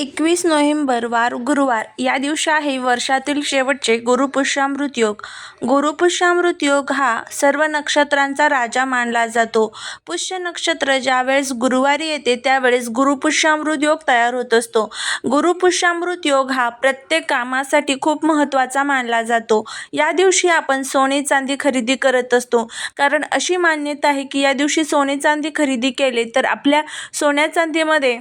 एकवीस नोव्हेंबर वार गुरुवार. या दिवशी आहे वर्षातील शेवटचे गुरुपुष्यामृत योग. गुरुपुष्यामृत योग हा सर्व नक्षत्रांचा राजा मानला जातो. पुष्य नक्षत्र ज्यावेळेस गुरुवारी येते त्यावेळेस गुरुपुष्यामृत योग तयार होत असतो. गुरुपुष्यामृत योग हा प्रत्येक कामासाठी खूप महत्त्वाचा मानला जातो. या दिवशी आपण सोने चांदी खरेदी करत असतो. कारण अशी मान्यता आहे की या दिवशी सोने चांदी खरेदी केले तर आपल्या सोन्या चांदीमध्ये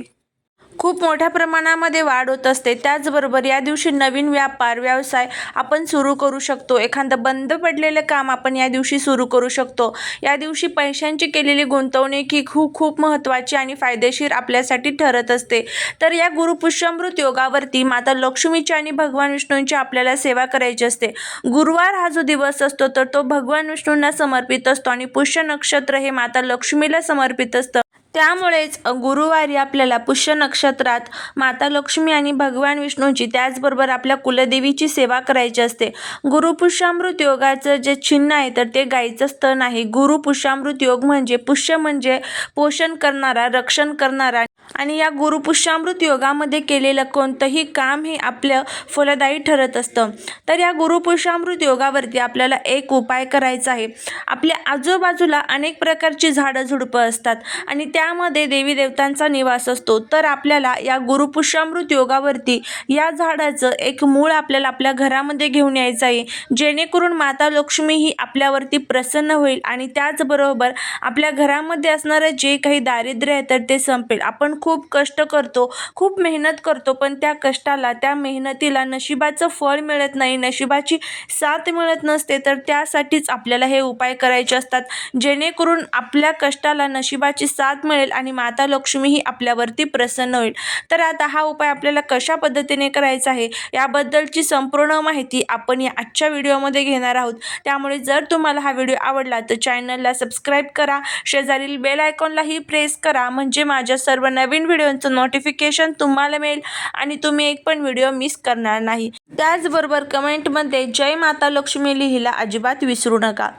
खूप मोठ्या प्रमाणामध्ये वाढ होत असते. त्याचबरोबर या दिवशी नवीन व्यापार व्यवसाय आपण सुरू करू शकतो. एखादं बंद पडलेलं काम आपण या दिवशी सुरू करू शकतो. या दिवशी पैशांची केलेली गुंतवणूक ही खूप खूप महत्त्वाची आणि फायदेशीर आपल्यासाठी ठरत असते. तर या गुरुपुष्यमृत योगावरती माता लक्ष्मीची आणि भगवान विष्णूंची आपल्याला सेवा करायची असते. गुरुवार हा जो दिवस असतो तर तो भगवान विष्णूंना समर्पित असतो आणि पुष्य नक्षत्र हे माता लक्ष्मीला समर्पित असतं. त्यामुळेच गुरुवारी आपल्याला पुष्य नक्षत्रात माता लक्ष्मी आणि भगवान विष्णूंची त्याचबरोबर आपल्या कुलदेवीची सेवा करायची असते. गुरुपुष्यामृत योगाचं जे चिन्ह आहे तर ते गायीचं स्तन आहे. गुरुपुष्यामृत योग म्हणजे पुष्य म्हणजे पोषण करणारा रक्षण करणारा. आणि या गुरुपुष्यामृत योगामध्ये केलेलं कोणतंही काम हे आपलं फलदायी ठरत असतं. तर या गुरुपुष्यामृत योगावरती आपल्याला एक उपाय करायचा आहे. आपल्या आजूबाजूला अनेक प्रकारची झाडं झुडपं असतात. आणि त्या त्यामध्ये देवी देवतांचा निवास असतो. तर आपल्याला या गुरुपुष्यामृत योगावरती या झाडाचं एक मूळ आपल्याला आपल्या घरामध्ये घेऊन यायचं आहे. जेणेकरून माता लक्ष्मी ही आपल्यावरती प्रसन्न होईल आणि त्याचबरोबर आपल्या घरामध्ये असणारं जे काही दारिद्र्य आहे तर ते संपेल. आपण खूप कष्ट करतो खूप मेहनत करतो पण त्या कष्टाला त्या मेहनतीला नशिबाचं फळ मिळत नाही. नशिबाची साथ मिळत नसते तर त्यासाठीच आपल्याला हे उपाय करायचे असतात. जेणेकरून आपल्या कष्टाला नशिबाची साथ मिळेल आणि माता लक्ष्मी ही आपल्यावरती प्रसन्न होईल. तर आता हा उपाय आपल्याला कशा पद्धतीने करायचा आहे याबद्दलची संपूर्ण माहिती आपण या आजच्या व्हिडिओमध्ये घेणार आहोत. त्यामुळे जर तुम्हाला हा व्हिडिओ आवडला तर चॅनलला सबस्क्राईब करा. शेजारील बेल आयकॉनलाही प्रेस करा म्हणजे माझ्या सर्व नवीन व्हिडिओंचं नोटिफिकेशन तुम्हाला मिळेल आणि तुम्ही एक पण व्हिडिओ मिस करणार नाही. त्याचबरोबर कमेंटमध्ये जय माता लक्ष्मी लिहिला अजिबात विसरू नका.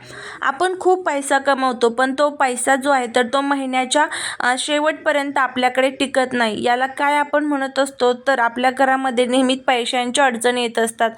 आपण खूप पैसा कमवतो पण तो पैसा जो आहे तर तो महिन्याच्या शेवटपर्यंत आपल्याकडे टिकत नाही. याला काय आपण म्हणत असतो तर आपल्या घरामध्ये नेहमीच पैशांच्या अडचणी येत असतात.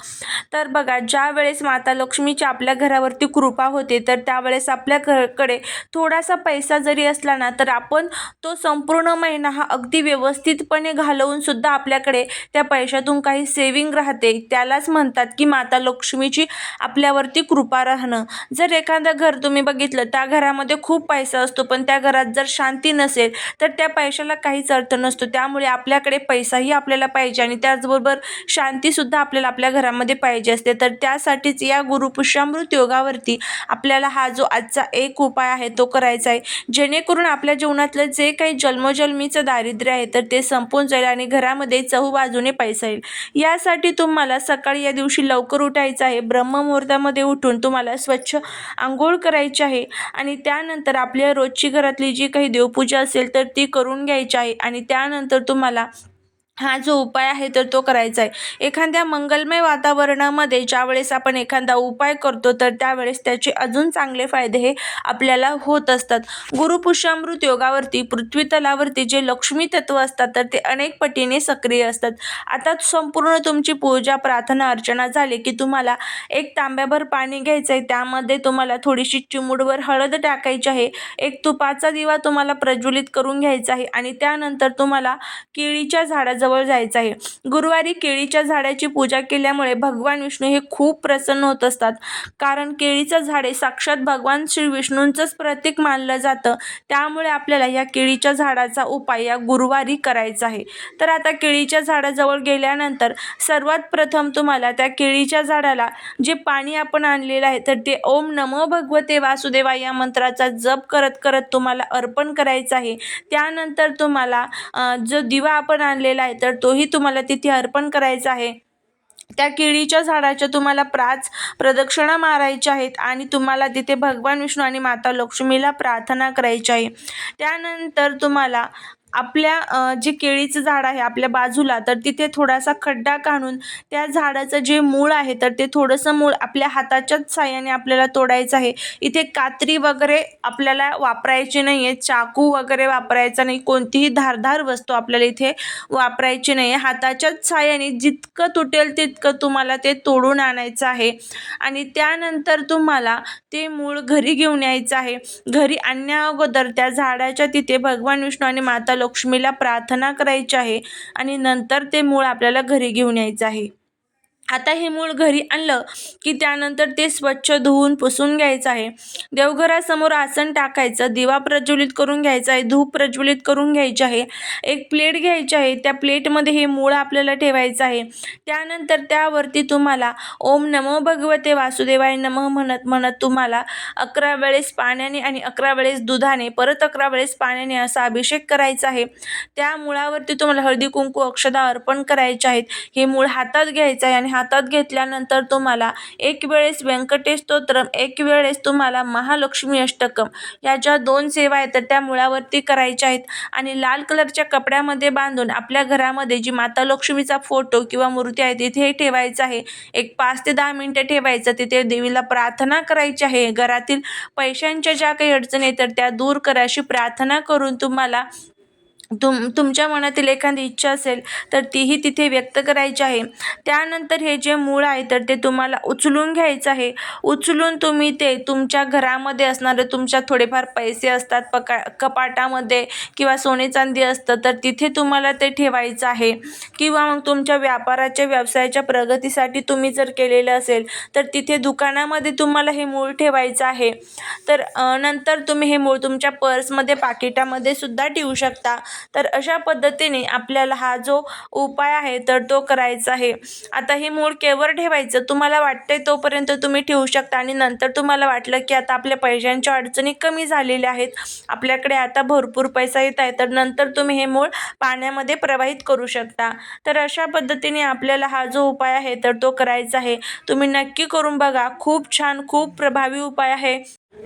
तर बघा ज्या वेळेस माता लक्ष्मीची आपल्या घरावरती कृपा होते तर त्यावेळेस आपल्या घराकडे थोडासा पैसा जरी असला ना तर आपण तो संपूर्ण महिना हा अगदी व्यवस्थितपणे घालवूनसुद्धा आपल्याकडे त्या पैशातून काही सेविंग राहते त्यालाच म्हणतात की माता लक्ष्मीची आपल्यावरती कृपा राहणं. जर एखादं घर तुम्ही बघितलं त्या घरामध्ये खूप पैसा असतो पण त्या घरात जर शांती नसेल तर त्या पैशाला काहीच अर्थ नसतो. त्यामुळे आपल्याकडे पैसाही आपल्याला पाहिजे आणि त्याचबरोबर शांतीसुद्धा आपल्याला आपल्या घरामध्ये पाहिजे असते. तर त्यासाठीच या गुरुपुष्यामृत योगावरती आपल्याला हा जो आजचा एक उपाय आहे तो करायचा आहे. जेणेकरून आपल्या जीवनातलं जे काही जन्मोजन्मीचं दारिद्र्य आहे तर ते संपून जाईल आणि घरामध्ये चहूबाजूने पैसा येईल. यासाठी तुम्हाला सकाळी या दिवशी लवकर उठायचं आहे. ब्रह्ममुहूर्तामध्ये उठून तुम्हाला स्वच्छ आंघोळ करायची आहे. आणि त्यानंतर आपल्या रोजची घरातली जी काही देवपूजा असेल तर ती करून घ्यायची आहे. आणि त्यानंतर तुम्हाला हा जो उपाय आहे तर तो करायचा आहे एखाद्या मंगलमय वातावरणामध्ये ज्यावेळेस आपण एखादा उपाय करतो तर त्यावेळेस त्याचे अजून चांगले फायदे हे आपल्याला होत असतात. गुरुपुष्यामृत योगावरती पृथ्वी तलावरती जे लक्ष्मी तत्व असतात तर ते अनेक पटीने सक्रिय असतात. आता संपूर्ण तुमची पूजा प्रार्थना अर्चना झाली की तुम्हाला एक तांब्याभर पाणी घ्यायचं आहे त्यामध्ये तुम्हाला थोडीशी चिमूडवर हळद टाकायची आहे. एक तुपाचा दिवा तुम्हाला प्रज्वलित करून घ्यायचा आहे आणि त्यानंतर तुम्हाला केळीच्या झाडाजवळ जायचं आहे. गुरुवारी केळीच्या झाडाची पूजा केल्यामुळे भगवान विष्णू हे खूप प्रसन्न होत असतात. कारण केळीचं झाडे साक्षात भगवान श्री विष्णूंचंच प्रतीक मानलं जातं. त्यामुळे आपल्याला या केळीच्या झाडाचा उपाय या गुरुवारी करायचा आहे. तर आता केळीच्या झाडाजवळ गेल्यानंतर सर्वात प्रथम तुम्हाला त्या केळीच्या झाडाला जे पाणी आपण आणलेलं आहे तर ते ओम नमो भगवते वासुदेवा या मंत्राचा जप करत करत तुम्हाला अर्पण करायचं आहे. त्यानंतर तुम्हाला जो दिवा आपण आणलेला आहे तर तोही तुम्हाला तिथे अर्पण करायचा आहे. त्या केळीच्या झाडाच्या तुम्हाला प्राच प्रदक्षिणा मारायच्या आहेत आणि तुम्हाला तिथे भगवान विष्णू आणि माता लक्ष्मीला प्रार्थना करायची आहे. त्यानंतर तुम्हाला आपल्या जे केळीचं झाड आहे आपल्या बाजूला तर तिथे थोडासा खड्डा काढून त्या झाडाचं जे मूळ आहे तर ते थोडंसं मूळ आपल्या हाताच्याच साह्याने आपल्याला तोडायचं आहे. इथे कात्री वगैरे आपल्याला वापरायची नाही आहे चाकू वगैरे वापरायचा नाही कोणतीही धारधार वस्तू आपल्याला इथे वापरायची नाही आहे हाताच्याच साह्याने जितकं तुटेल तितकं तुम्हाला ते तोडून आणायचं आहे. आणि त्यानंतर तुम्हाला ते मूळ घरी घेऊन यायचं आहे. घरी आणण्या अगोदर त्या झाडाच्या तिथे भगवान विष्णू आणि माता लक्ष्मीला प्रार्थना करायची आहे आणि नंतर ते मूळ आपल्याला घरी घेऊन यायचं आहे. आता हे मूळ घरी आणलं की त्यानंतर ते स्वच्छ धुवून पुसून घ्यायचं आहे. देवघरासमोर आसन टाकायचं दिवा प्रज्वलित करून घ्यायचा आहे धूप प्रज्वलित करून घ्यायची आहे. एक प्लेट घ्यायची आहे त्या प्लेटमध्ये हे मूळ आपल्याला ठेवायचं आहे. त्यानंतर त्यावरती तुम्हाला ओम नमो भगवते वासुदेवाय नमः म्हणत म्हणत तुम्हाला अकरा वेळेस पाण्याने आणि अकरा वेळेस दुधाने परत अकरा वेळेस पाण्याने असा अभिषेक करायचा आहे. त्या मुळावरती तुम्हाला हळदी कुंकू अक्षदा अर्पण करायचे आहेत. हे मूळ हातात घ्यायचं आहे आणि हा हातात घेतल्यानंतर तुम्हाला एक वेळेस व्यंकटेश स्तोत्रम एक वेळेस तुम्हाला महालक्ष्मी अष्टकम या ज्या दोन सेवा आहेत तर त्या मुळावरती करायच्या आहेत. आणि लाल कलरच्या कपड्यामध्ये बांधून आपल्या घरामध्ये जी माता लक्ष्मीचा फोटो किंवा मूर्ती आहे तिथे ठेवायचं आहे. एक पाच ते दहा मिनटं ठेवायचं तिथे देवीला प्रार्थना करायची आहे. घरातील पैशांच्या ज्या काही अडचणी आहेत तर त्या दूर करा अशी प्रार्थना करून तुम्हाला तुम तुमच्या मनातील एखादी इच्छा असेल तर तीही तिथे व्यक्त करायची आहे. त्यानंतर हे जे मूळ आहे तर ते तुम्हाला उचलून घ्यायचं आहे. उचलून तुम्ही ते तुमच्या घरामध्ये असणारे तुमच्या थोडेफार पैसे असतात पका कपाटामध्ये किंवा सोने चांदी असतं तर तिथे तुम्हाला ते ठेवायचं आहे. किंवा मग तुमच्या व्यापाराच्या व्यवसायाच्या प्रगतीसाठी तुम्ही जर केलेलं असेल तर तिथे दुकानामध्ये तुम्हाला हे मूळ ठेवायचं आहे. तर नंतर तुम्ही हे मूळ तुमच्या पर्समध्ये पाकिटामध्ये सुद्धा ठेवू शकता. तर अशा पद्धतीने आपल्याला हा जो उपाय आहे तर तो करायचा आहे. आता हे मूळ केवर ठेवायचं तुम्हाला वाटतंय तोपर्यंत तुम्ही ठेवू शकता आणि नंतर तुम्हाला वाटलं की आता आपल्या पैशांच्या अडचणी कमी झालेल्या आहेत आपल्याकडे आता भरपूर पैसा येत आहे तर नंतर तुम्ही हे मूळ पाण्यामध्ये प्रवाहित करू शकता. तर अशा पद्धतीने आपल्याला हा जो उपाय आहे तर तो करायचा आहे. तुम्ही नक्की करून बघा खूप छान खूप प्रभावी उपाय आहे.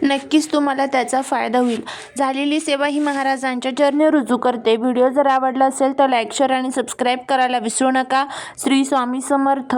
नक्कीच तुम्हाला त्याचा फायदा होईल. झालेली सेवा ही महाराजांच्या चरणी रुजू करते. व्हिडिओ जर आवडला असेल तर लाईक शेअर आणि सबस्क्राईब करायला विसरू नका. श्री स्वामी समर्थ.